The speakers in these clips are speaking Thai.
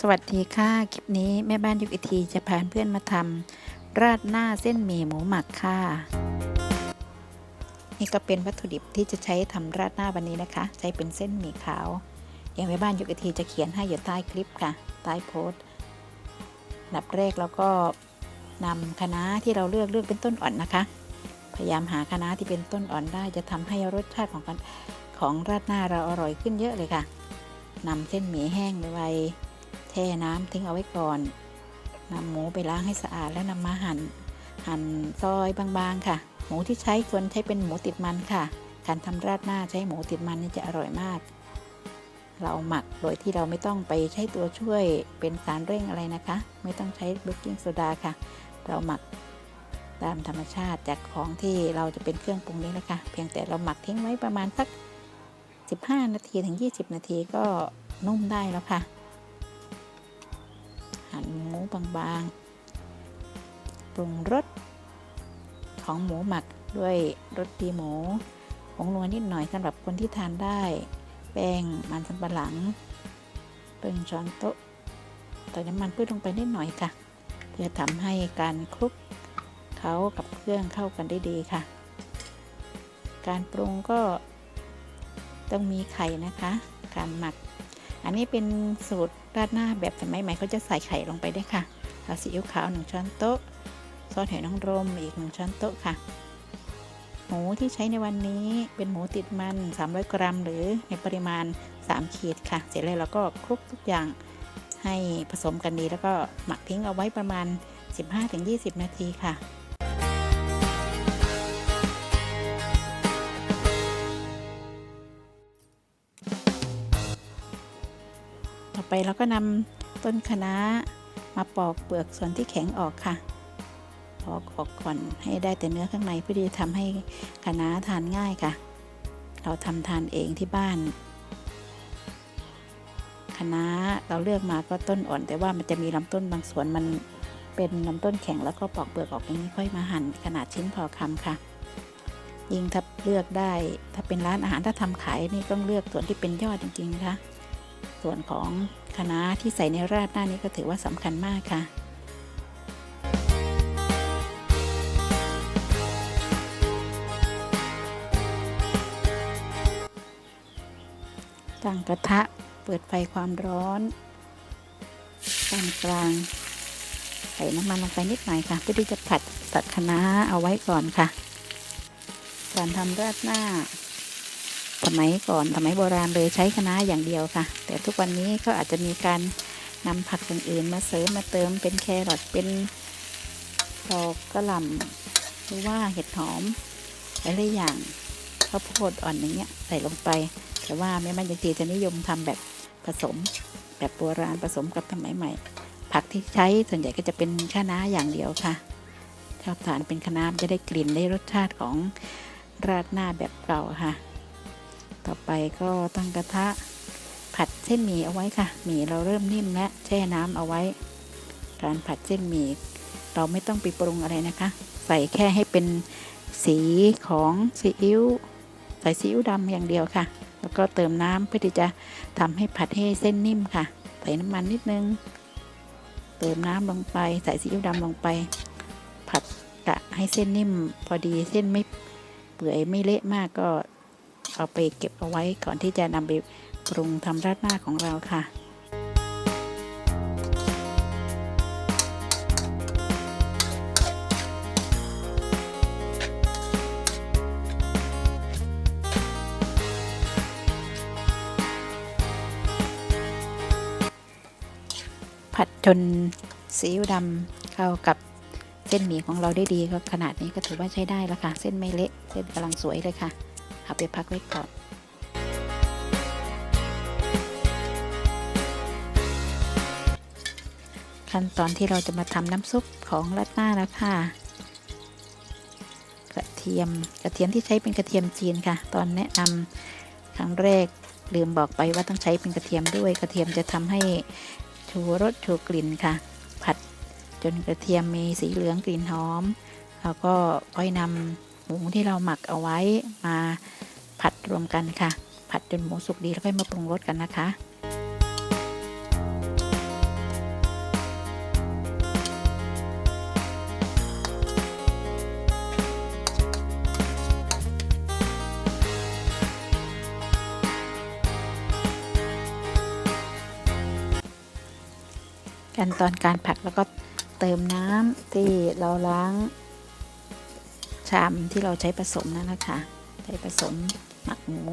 สวัสดีค่ะ คลิปนี้แม่บ้านยุกอิทีจะพาเพื่อนมาทำราดหน้าเส้นหมี่หมูหมักค่ะ นี่ก็เป็นวัตถุดิบที่จะใช้ทำราดหน้าวันนี้นะคะ ใช้เป็นเส้นหมี่ขาว อย่างแม่บ้านยุกอิทีจะเขียนให้อยู่ใต้คลิปค่ะ ใต้โพสต์นดับแรกเราก็นำคะน้าที่เราเลือกเลือกเป็นต้นอ่อนนะคะ พยายามหาคะน้าที่เป็นต้นอ่อนได้จะทำให้รสชาติของของราดหน้าเราอร่อยขึ้นเยอะเลยค่ะนำเส้นหมี่แห้งไปไว้ แช่น้ำทิ้งเอาไว้ก่อนนำหมูไปล้างให้สะอาดแล้วนำมาหั่นหั่นซอยบางๆค่ะ หมูที่ใช้ควรใช้เป็นหมูติดมันค่ะ การทำราดหน้าใช้หมูติดมันนี่จะอร่อยมาก เราหมักโดยที่เราไม่ต้องไปใช้ตัวช่วยเป็นสารเร่งอะไรนะคะ ไม่ต้องใช้เบกกิ้งโซดาค่ะ เราหมักตามธรรมชาติจากของที่เราจะเป็นเครื่องปรุงนี้แหละค่ะเพียงแต่เราหมักทิ้งไว้ประมาณสัก 15 นาทีถึง 20 นาทีก็นุ่มได้แล้วค่ะ หั่นหมูบางๆ ปรุงรสของหมูหมักด้วยรสดีหมูผงนัวนิดหน่อยสำหรับคนที่ทานได้ แป้งมันสำปะหลังเปิงช้อนโต๊ะใส่น้ำมันพืชลงไปนิดหน่อยค่ะ เพื่อทำให้การคลุกเขากับเครื่องเข้ากันได้ดีค่ะ การปรุงก็ต้องมีไข่นะคะ การหมัก อันนี้เป็นสูตรราดหน้าแบบสมัยใหม่เขาจะใส่ไข่ลงไปด้วยค่ะเอาซีอิ๊วขาวหนึ่งช้อนโต๊ะ ซอสหอยนางรมอีกหนึ่งช้อนโต๊ะค่ะ หมูที่ใช้ในวันนี้เป็นหมูติดมัน 300 กรัม หรือในปริมาณ 3 ขีดค่ะ เสร็จแล้วเราก็คลุกทุกอย่างให้ผสมกันดี แล้วก็หมักทิ้งเอาไว้ประมาณ 15-20 นาทีค่ะ เราก็นำต้นคะน้ามาปอกเปลือกส่วนที่แข็งออกค่ะปอกออกก่อนให้ได้แต่เนื้อข้างในเพื่อที่จะทำให้คะน้าทานง่ายค่ะ เราทำทานเองที่บ้านคะน้าเราเลือกมาก็ต้นอ่อน แต่ว่ามันจะมีลำต้นบางส่วนมันเป็นลำต้นแข็งแล้วก็ปอกเปลือกออกอย่างนี้ค่อยมาหั่นขนาดชิ้นพอคำค่ะยิ่งถ้าเลือกได้ ถ้าเป็นร้านอาหารถ้าทำขายนี่ต้องเลือกส่วนที่เป็นยอดจริงๆนะคะ ส่วนของคะน้าที่ใส่ในราดหน้านี้ก็ถือว่าสำคัญมากค่ะตั้งกระทะเปิดไฟความร้อนปานกลาง ใส่น้ำมันลงไปนิดหน่อยค่ะ เพื่อที่จะผัดตัดคะน้าเอาไว้ก่อนค่ะ การทำราดหน้า สมัยก่อนสมัยโบราณเลยใช้คะน้าอย่างเดียวค่ะ แต่ทุกวันนี้ก็อาจจะมีการนำผักอื่นๆ มาเสริมมาเติมเป็นแครอทเป็นดอกกระหล่ำหรือว่าเห็ดหอมหลายๆอย่างข้าวโพดอ่อนอย่างเงี้ยใส่ลงไป แต่ว่าแม่บ้านยังทีจะนิยมทำแบบผสม แบบโบราณผสมกับสมัยใหม่ ผักที่ใช้ส่วนใหญ่ก็จะเป็นคะน้าอย่างเดียวค่ะชอบทานเป็นคะน้าจะได้กลิ่นได้รสชาติของราดหน้าแบบเก่าค่ะ ต่อไปก็ตั้งกระทะผัดเส้นหมี่เอาไว้ค่ะ หมี่เราเริ่มนิ่มและแช่น้ำเอาไว้ การผัดเส้นหมี่เราไม่ต้องไปปรุงอะไรนะคะ ใส่แค่ให้เป็นสีของซีอิ๊วใส่ซีอิ๊วดำอย่างเดียวค่ะ แล้วก็เติมน้ำเพื่อที่จะทำให้ผัดให้เส้นนิ่มค่ะ ใส่น้ำมันนิดนึง เติมน้ำลงไป ใส่ซีอิ๊วดำลงไป ผัดกะให้เส้นนิ่ม พอดีเส้นไม่เปื่อยไม่เละมากก็ เอาไปเก็บเอาไว้ก่อนที่จะนำไปปรุงทำราดหน้าของเราค่ะ ผัดจนซีอิ๊วดำเข้ากับเส้นหมี่ของเราได้ดีก็ขนาดนี้ก็ถือว่าใช้ได้แล้วค่ะ เส้นไม่เละ เส้นกำลังสวยเลยค่ะ เอาไปพักไว้ก่อนขั้นตอนที่เราจะมาทำน้ำซุปของราดหน้าแล้วค่ะ กระเทียมกระเทียมที่ใช้เป็นกระเทียมจีนค่ะ ตอนแนะนำครั้งแรกลืมบอกไปว่าต้องใช้เป็นกระเทียมด้วย กระเทียมจะทำให้ชูรสชูกลิ่นค่ะ ผัดจนกระเทียมมีสีเหลืองกลิ่นหอม แล้วก็ค่อยนำ หมูที่เราหมักเอาไว้มาผัดรวมกันค่ะ ผัดจนหมูสุกดีแล้วค่อยมาปรุงรสกันนะคะขั้นตอนการผัดแล้วก็เติมน้ำที่เราล้าง ชามที่เราใช้ผสมนั่นนะคะ ใช้ผสมหมักหมู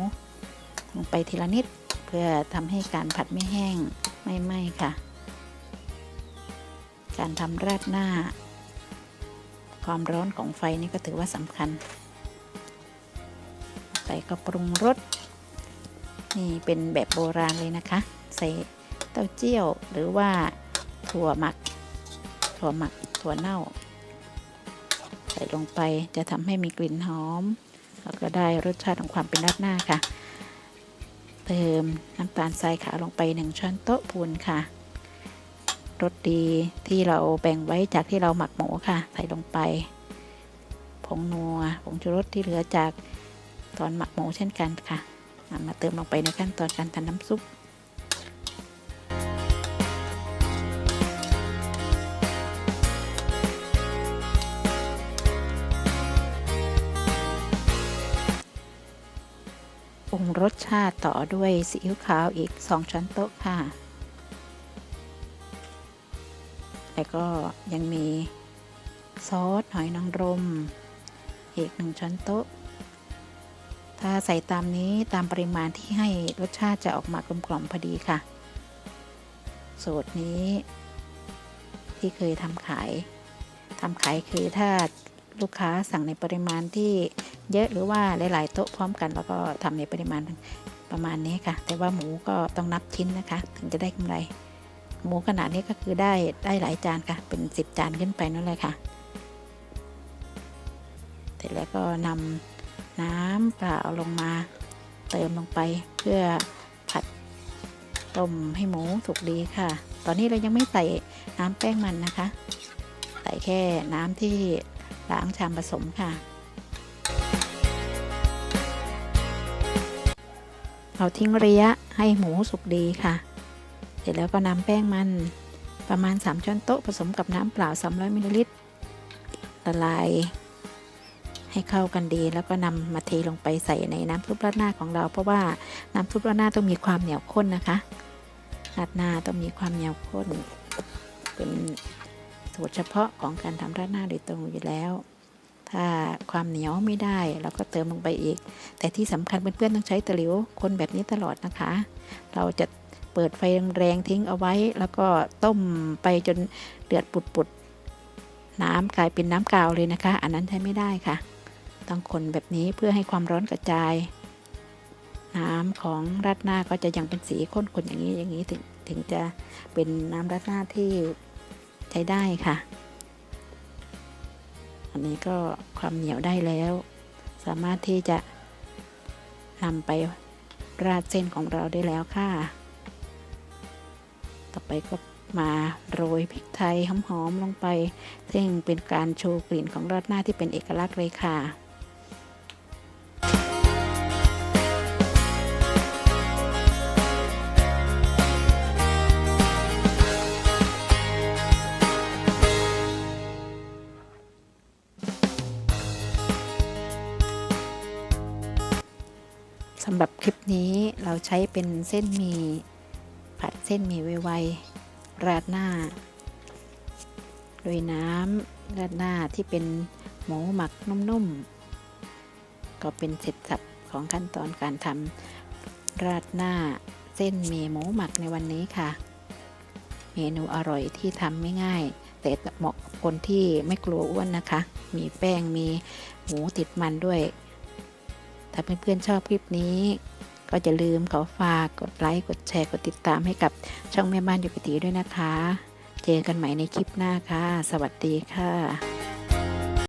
ลงไปทีละนิดเพื่อทำให้การผัดไม่แห้งไม่ไหม้ค่ะ การทำราดหน้า ความร้อนของไฟนี่ก็ถือว่าสำคัญ ใส่ก็ปรุงรสนี่เป็นแบบโบราณเลยนะคะ ใส่เต้าเจี้ยวหรือว่าถั่วหมัก ถั่วหมัก ถั่วเน่า ใส่ลงไปจะทำให้มีกลิ่นหอม แล้วก็ได้รสชาติของความเป็นราดหน้าค่ะ เติมน้ำตาลทรายขาวลงไปหนึ่งช้อนโต๊ะพูนค่ะรสดีที่เราแบ่งไว้จากที่เราหมักหมูค่ะ ใส่ลงไป ผงนัวผงชูรสที่เหลือจากตอนหมักหมูเช่นกันค่ะนำมาเติมลงไปในขั้นตอนการทำน้ำซุป รุงรสชาติต่อด้วยซีอิ๊วขาวอีก 2 ช้อนโต๊ะค่ะ แล้วก็ยังมีซอสหอยนางรม อีก 1 ช้อนโต๊ะ ถ้าใส่ตามนี้ตามปริมาณที่ให้รสชาติจะออกมากลมกล่อมพอดีค่ะ สูตรนี้ที่เคยทำขายทำขายคือถ้าลูกค้าสั่งในปริมาณที่ เยอะหรือว่าหลายๆโต๊ะพร้อมกัน แล้วก็ทำในปริมาณประมาณนี้ค่ะ แต่ว่าหมูก็ต้องนับชิ้นนะคะ ถึงจะได้กำไร หมูขนาดนี้ก็คือได้ได้หลายจานค่ะ เป็น 10 จานขึ้นไปนั่นเลยค่ะเสร็จแล้วก็นำน้ำเปล่าลงมาเติมลงไปเพื่อผัดต้มให้หมูสุกดีค่ะ ตอนนี้เรายังไม่ใส่น้ำแป้งมันนะคะ ใส่แค่น้ำที่ล้างชามผสมค่ะ เราทิ้งระยะให้หมูสุกดีค่ะ เสร็จแล้วก็นำแป้งมันประมาณ 3 ช้อนโต๊ะผสมกับน้ำเปล่า 300 มิลลิลิตรละลายให้เข้ากันดีแล้วก็นำมาเทลงไปใส่ในน้ำซุปราดหน้าของเรา เพราะว่าน้ำซุปราดหน้าต้องมีความเหนียวข้นนะคะราดหน้าต้องมีความเหนียวข้น เป็นสูตรเฉพาะของการทำราดหน้าโดยตรงอยู่แล้ว ถ้าความเหนียวไม่ได้เราก็เติมลงไปอีก แต่ที่สำคัญเพื่อนๆต้องใช้ตะหลิวคนแบบนี้ตลอดนะคะ เราจะเปิดไฟแรงๆทิ้งเอาไว้ แล้วก็ต้มไปจนเดือดปุดๆน้ำกลายเป็นน้ำกาวเลยนะคะ อันนั้นใช้ไม่ได้ค่ะ ต้องคนแบบนี้เพื่อให้ความร้อนกระจาย น้ำของราดหน้าก็จะยังเป็นสีข้นๆอย่างนี้อย่างนี้ถึงถึงจะเป็นน้ำราดหน้าที่ใช้ได้ค่ะ อันนี้ก็ความเหนียวได้แล้ว สามารถที่จะนำไปราดเส้นของเราได้แล้วค่ะ ต่อไปก็มาโรยพริกไทยหอมๆลงไป ซึ่งเป็นการโชว์กลิ่นของราดหน้าที่เป็นเอกลักษณ์เลยค่ะ เราใช้เป็นเส้นหมีผัดเส้นหมีไวๆราดหน้า โดยน้ำราดหน้าที่เป็นหมูหมักนุ่มๆ ก็เป็นเสร็จสับของขั้นตอนการทำราดหน้าเส้นหมีหมูหมักในวันนี้ค่ะ เมนูอร่อยที่ทำไม่ง่าย แต่เหมาะคนที่ไม่กลัวอ้วนนะคะ มีแป้งมีหมูติดมันด้วย ถ้าเพื่อนๆชอบคลิปนี้ ก็จะลืมขอฝากกดไลค์กดแชร์กดติดตามให้กับช่องแม่บ้านอยู่กติด้วยนะคะ เจอกันใหม่ในคลิปหน้าค่ะ สวัสดีค่ะ